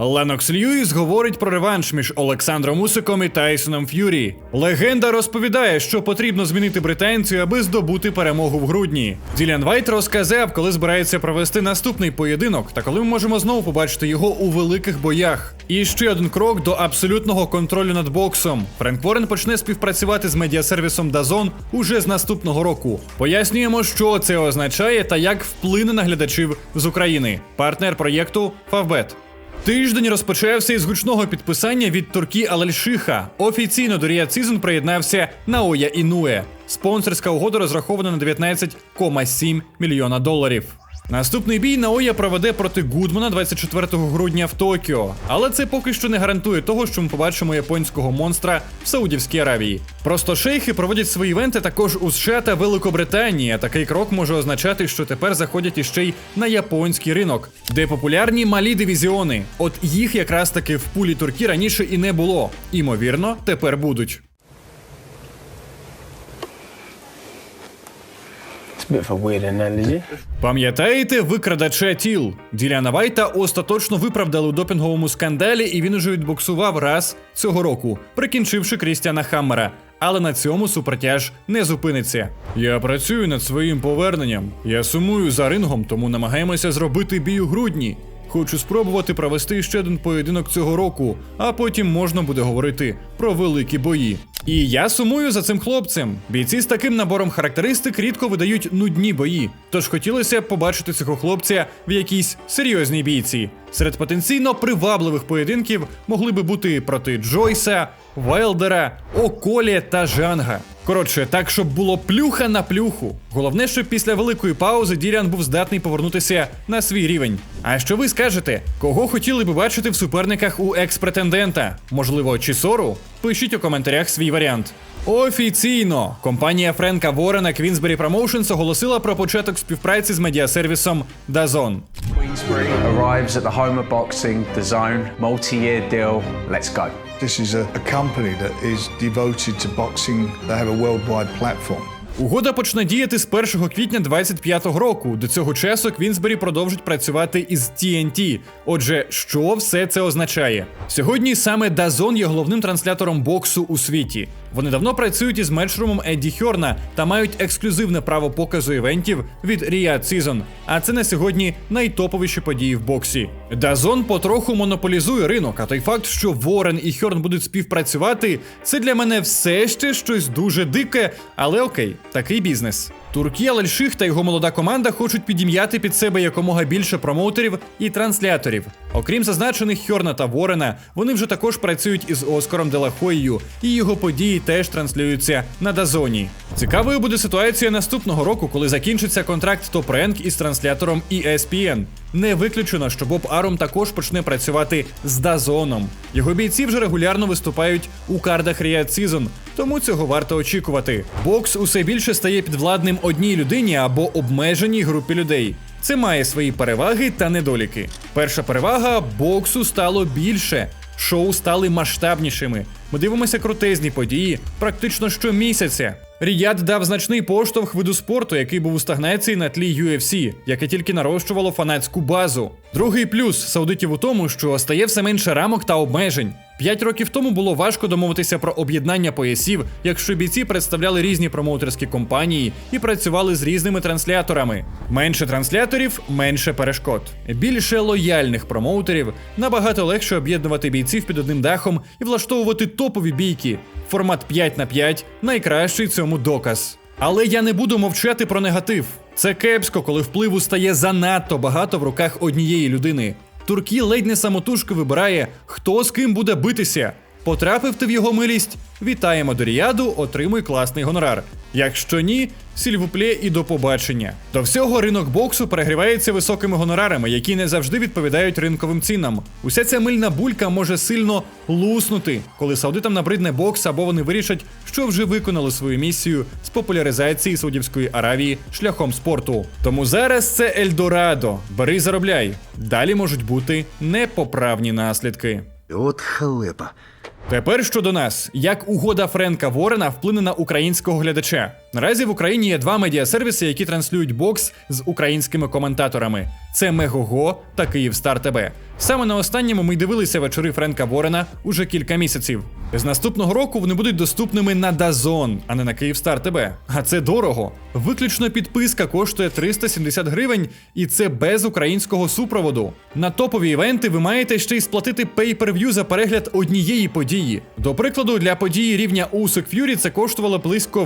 Ленокс Льюіс говорить про реванш між Олександром Усиком і Тайсоном Ф'юрі. Легенда розповідає, що потрібно змінити британцю, аби здобути перемогу в грудні. Ділян Вайт розказав, коли збирається провести наступний поєдинок, та коли ми можемо знову побачити його у великих боях. І ще один крок до абсолютного контролю над боксом. Френк Ворен почне співпрацювати з медіасервісом Дазон уже з наступного року. Пояснюємо, що це означає та як вплине на глядачів з України. Партнер проєкту Фавбет. Тиждень розпочався із гучного підписання від Туркі Алельшиха. Офіційно до Riyadh Season приєднався Наоя Інуе. Спонсорська угода розрахована на 19,7 мільйона доларів. Наступний бій Наоя проведе проти Гудмана 24 грудня в Токіо. Але це поки що не гарантує того, що ми побачимо японського монстра в Саудівській Аравії. Просто шейхи проводять свої івенти також у США та Великобританії. Такий крок може означати, що тепер заходять іще й на японський ринок, де популярні малі дивізіони. От їх якраз таки в пулі туркі раніше і не було. Імовірно, тепер будуть. It's a bit of a weird analogy. Пам'ятаєте викрадача тіл? Діляна Вайта остаточно виправдали у допінговому скандалі, і він уже відбоксував раз цього року, прикінчивши Крістіана Хаммера. Але на цьому супертяж не зупиниться. Я працюю над своїм поверненням. Я сумую за рингом, тому намагаємося зробити бій у грудні. Хочу спробувати провести ще один поєдинок цього року, а потім можна буде говорити про великі бої. І я сумую за цим хлопцем. Бійці з таким набором характеристик рідко видають нудні бої. Тож хотілося б побачити цього хлопця в якійсь серйозній бійці. Серед потенційно привабливих поєдинків могли би бути проти Джойса, Вайлдера, Околі та Жанга. Коротше, так, щоб було плюха на плюху. Головне, щоб після великої паузи Діріан був здатний повернутися на свій рівень. А що ви скажете? Кого хотіли би бачити в суперниках у екс-претендента? Можливо, Чісору? Пишіть у коментарях свій варіант. Офіційно компанія Френка Ворена Queensberry Promotions оголосила про початок співпраці з медіасервісом DAZN. Queensbury arrives at the home of boxing, the zone, multi-year deal. Let's go. This is a, a company that is devoted to boxing. They have a worldwide platform. Угода почне діяти з 1 квітня 25-го року. До цього часу Квінсбері продовжить працювати із TNT. Отже, що все це означає? Сьогодні саме Дазон є головним транслятором боксу у світі. Вони давно працюють із мечрумом Едді Хьорна та мають ексклюзивне право показу івентів від Riyadh Season. А це на сьогодні найтоповіші події в боксі. Дазон потроху монополізує ринок, а той факт, що Ворен і Хьорн будуть співпрацювати, це для мене все ще щось дуже дике, але окей, такий бізнес. Туркія Лальших та його молода команда хочуть підім'яти під себе якомога більше промоутерів і трансляторів. Окрім зазначених Хьорна та Ворена, вони вже також працюють із Оскаром Делахоєю, і його події теж транслюються на Дазоні. Цікавою буде ситуація наступного року, коли закінчиться контракт Top Rank із транслятором ESPN. Не виключено, що Боб Арум також почне працювати з Дазоном. Його бійці вже регулярно виступають у кардах Riyadh Season, тому цього варто очікувати. Бокс усе більше стає підвладним одній людині або обмеженій групі людей. Це має свої переваги та недоліки. Перша перевага боксу стало більше, шоу стали масштабнішими. Ми дивимося крутезні події практично щомісяця. Ріяд дав значний поштовх виду спорту, який був у стагнації на тлі UFC, яке тільки нарощувало фанатську базу. Другий плюс саудитів у тому, що стає все менше рамок та обмежень. П'ять років тому було важко домовитися про об'єднання поясів, якщо бійці представляли різні промоутерські компанії і працювали з різними трансляторами. Менше трансляторів, менше перешкод. Більше лояльних промоутерів набагато легше об'єднувати бійців під одним дахом і влаштовувати топові бійки. Формат 5 на 5 найкращий цьому доказ. Але я не буду мовчати про негатив. Це кепсько, коли впливу стає занадто багато в руках однієї людини. Туркі ледь не самотужки вибирає, хто з ким буде битися. Потрапив ти в його милість? Вітаємо до Ріяду, отримуй класний гонорар. Якщо ні, сільвуплє і до побачення. До всього ринок боксу перегрівається високими гонорарами, які не завжди відповідають ринковим цінам. Уся ця мильна булька може сильно луснути, коли саудитам набридне бокс або вони вирішать, що вже виконали свою місію з популяризації Саудівської Аравії шляхом спорту. Тому зараз це Ельдорадо. Бери заробляй. Далі можуть бути непоправні наслідки. От халепа. Тепер щодо нас, як угода Френка Ворена вплине на українського глядача? Наразі в Україні є два медіасервіси, які транслюють бокс з українськими коментаторами: це Мегого та Київстар ТБ. Саме на останньому ми дивилися вечори Френка Ворена уже кілька місяців. З наступного року вони будуть доступними на Дазон, а не на Київстар ТБ. А це дорого. Виключно підписка коштує 370 гривень, і це без українського супроводу. На топові івенти ви маєте ще й сплатити pay-per-view за перегляд однієї події. До прикладу, для події рівня Усик Ф'юрі це коштувало близько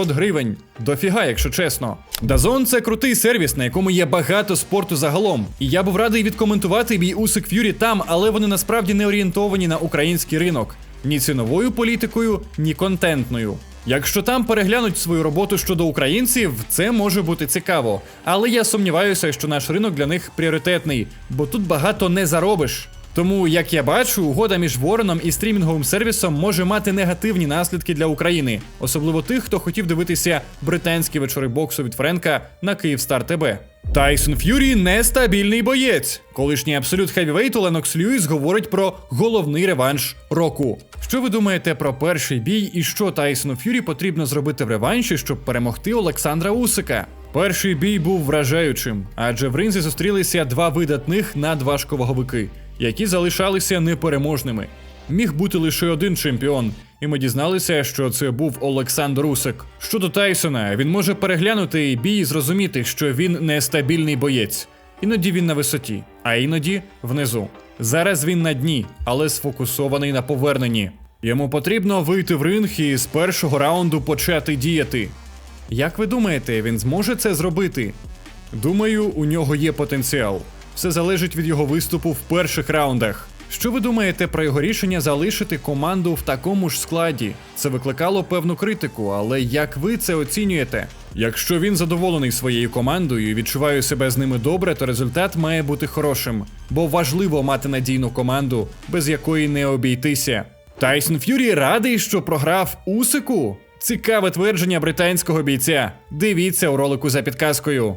800 гривень. Дофіга, якщо чесно. Дазон це крутий сервіс, на якому є багато спорту загалом. І я був радий відкоментувати бій Усик Ф'юрі там, але вони насправді не орієнтовані на український ринок ні ціновою політикою, ні контентною. Якщо там переглянуть свою роботу щодо українців, це може бути цікаво. Але я сумніваюся, що наш ринок для них пріоритетний, бо тут багато не заробиш. Тому, як я бачу, угода між Вореном і стрімінговим сервісом може мати негативні наслідки для України, особливо тих, хто хотів дивитися британські вечори боксу від Френка на Київстар ТБ. Тайсон Ф'юрі нестабільний боєць. Колишній абсолют хевівейту Ленокс Льюіс говорить про головний реванш року. Що ви думаєте про перший бій і що Тайсону Ф'юрі потрібно зробити в реванші, щоб перемогти Олександра Усика? Перший бій був вражаючим, адже в ринзі зустрілися два видатних надважковаговики, які залишалися непереможними. Міг бути лише один чемпіон, і ми дізналися, що це був Олександр Усик. Щодо Тайсона, він може переглянути бій і зрозуміти, що він нестабільний боєць. Іноді він на висоті, а іноді внизу. Зараз він на дні, але сфокусований на поверненні. Йому потрібно вийти в ринг і з першого раунду почати діяти. Як ви думаєте, він зможе це зробити? Думаю, у нього є потенціал. Все залежить від його виступу в перших раундах. Що ви думаєте про його рішення залишити команду в такому ж складі? Це викликало певну критику, але як ви це оцінюєте? Якщо він задоволений своєю командою і відчуває себе з ними добре, то результат має бути хорошим, бо важливо мати надійну команду, без якої не обійтися. Тайсон Ф'юрі радий, що програв Усику. Цікаве твердження британського бійця. Дивіться у ролику за підказкою.